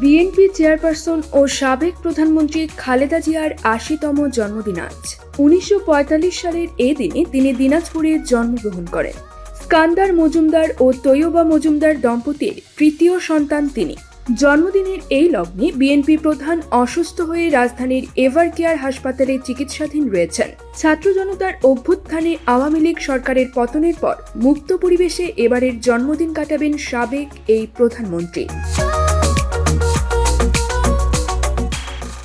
BNP chairperson ও সাবেক প্রধানমন্ত্রী খালেদা জিয়ার আশিতম জন্মদিন আজ। উনিশশো পঁয়তাল্লিশ সালের এ দিনে তিনি দিনাজপুরে জন্মগ্রহণ করেন। স্কান্দার মজুমদার ও তৈয়বা মজুমদার দম্পতির তৃতীয় সন্তান তিনি। জন্মদিনের এই লগ্নে বিএনপি প্রধান অসুস্থ হয়ে রাজধানীর এভার কেয়ার হাসপাতালে চিকিৎসাধীন রয়েছেন। ছাত্র জনতার অভ্যুত্থানে আওয়ামী লীগ সরকারের পতনের পর মুক্ত পরিবেশে এবারের জন্মদিন কাটাবেন সাবেক এই প্রধানমন্ত্রী।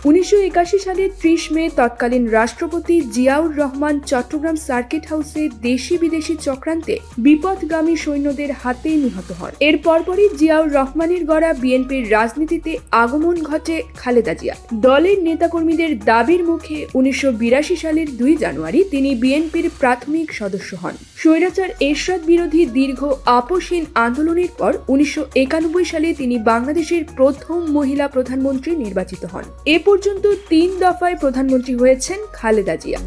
উনিশশো সালের ত্রিশ মে তৎকালীন রাষ্ট্রপতি জিয়াউর রহমান চট্টগ্রাম সার্কিট হাউসে দেশি বিদেশি চক্রান্তে বিপদগামী সৈন্যদের হাতে নিহত হন। এর পরপরই জিয়াউর রহমানের গড়া বিএনপির রাজনীতিতে আগমন ঘটে খালেদা জিয়া। দলের নেতাকর্মীদের দাবির মুখে উনিশশো বিরাশি সালের দুই জানুয়ারি তিনি বিএনপির প্রাথমিক সদস্য হন। স্বৈরাচার এরশাদ বিরোধী দীর্ঘ আপোষহীন আন্দোলনের পর উনিশশো একানব্বই সালে তিনি বাংলাদেশের প্রথম মহিলা প্রধানমন্ত্রী নির্বাচিত হন। এ পর্যন্ত তিন দফায় প্রধানমন্ত্রী হয়েছেন খালেদা জিয়া।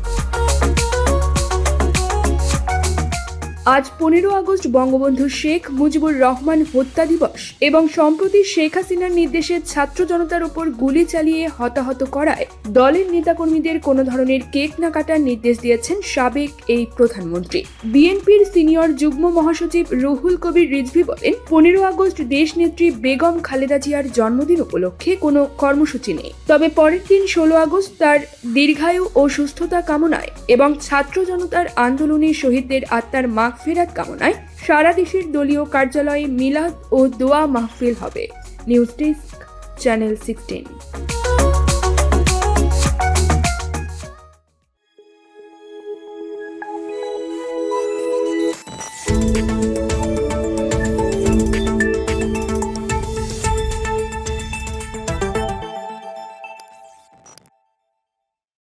আজ পনেরো আগস্ট বঙ্গবন্ধু শেখ মুজিবুর রহমান হত্যা দিবস এবং সম্প্রতি শেখ হাসিনার নির্দেশে ছাত্র জনতার উপর গুলি চালিয়ে হতাহত করায় দলের নেতাকর্মীদের কোনো ধরনের কেক না কাটার নির্দেশ দিয়েছেন সাবেক এই প্রধানমন্ত্রী। বিএনপির সিনিয়র যুগ্ম মহাসচিব রুহুল কবির রিজভি বলেন, পনেরো আগস্ট দেশনেত্রী বেগম খালেদা জিয়ার জন্মদিন উপলক্ষে কোনো কর্মসূচি নেই। তবে পরের দিন ষোলো আগস্ট তার দীর্ঘায়ু ও সুস্থতা কামনায় এবং ছাত্র জনতার আন্দোলনে শহীদদের আত্মার মাগফিরাত কামনায় সারা দেশের দলীয় কার্যালয়ে মিলাদ ও দোয়া মাহফিল হবে। News desk, channel sixteen.